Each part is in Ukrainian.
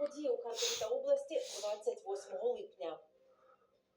Події у Харкові та області 28 липня.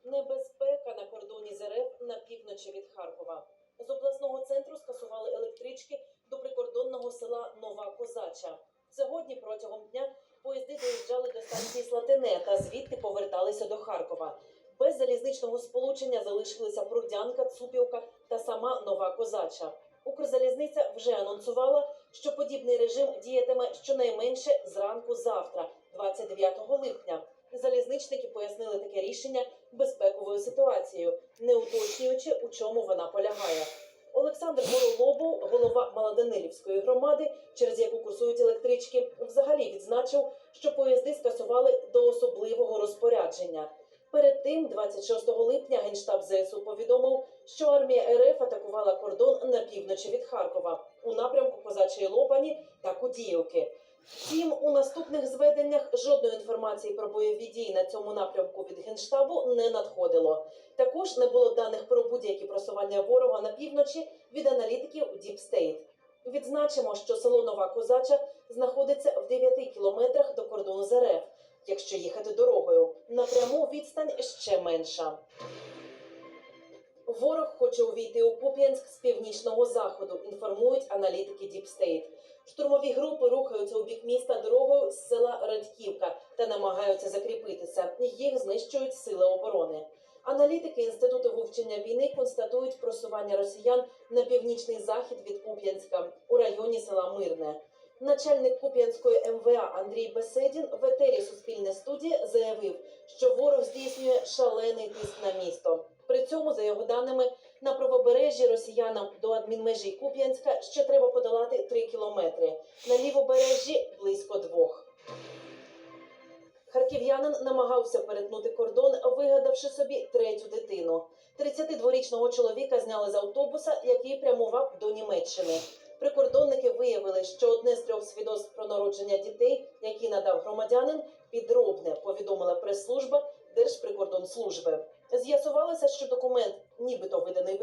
Небезпека на кордоні з РФ на півночі від Харкова. З обласного центру скасували електрички до прикордонного села Нова Козача. Сьогодні протягом дня поїзди доїжджали до станції Слатине та звідти поверталися до Харкова. Без залізничного сполучення залишилися Прудянка, Цупівка та сама Нова Козача. Укрзалізниця вже анонсувала, що подібний режим діятиме щонайменше зранку завтра, 29 липня. Залізничники пояснили таке рішення безпековою ситуацією, не уточнюючи, у чому вона полягає. Олександр Горолобов, голова Малоданилівської громади, через яку курсують електрички, взагалі відзначив, що поїзди скасували до особливого розпорядження. Перед тим, 26 липня, генштаб ЗСУ повідомив, що армія РФ атакувала кордон на півночі від Харкова у напрямку Козачої Лопані та Кудіївки. Втім, у наступних зведеннях жодної інформації про бойові дії на цьому напрямку від генштабу не надходило. Також не було даних про будь-які просування ворога на півночі від аналітиків State. Відзначимо, що село Нова Козача знаходиться в 9 кілометрах до кордону з РФ. Якщо їхати дорогою, напряму відстань ще менша. Ворог хоче увійти у Куп'янськ з північного заходу, інформують аналітики State. Штурмові групи рухаються у бік міста дорогою з села Радьківка та намагаються закріпитися. Їх знищують сили оборони. Аналітики інституту вивчення війни констатують просування росіян на північний захід від Куп'янська у районі села Мирне. Начальник Куп'янської МВА Андрій Беседін в етері Суспільне студія заявив, що ворог здійснює шалений тиск на місто. При цьому, за його даними, на правобережжі росіянам до адмінмежі Куп'янська ще треба подолати 3 кілометри. На лівобережжі близько двох. Харків'янин намагався перетнути кордон, вигадавши собі третю дитину. 32-річного чоловіка зняли з автобуса, який прямував до Німеччини. Прикордонники виявили, що одне з трьох свідоцтв про народження дітей, які надав громадянин, підробне, повідомила прес-служба Держприкордонслужби. З'ясувалося, що документ, нібито виданий в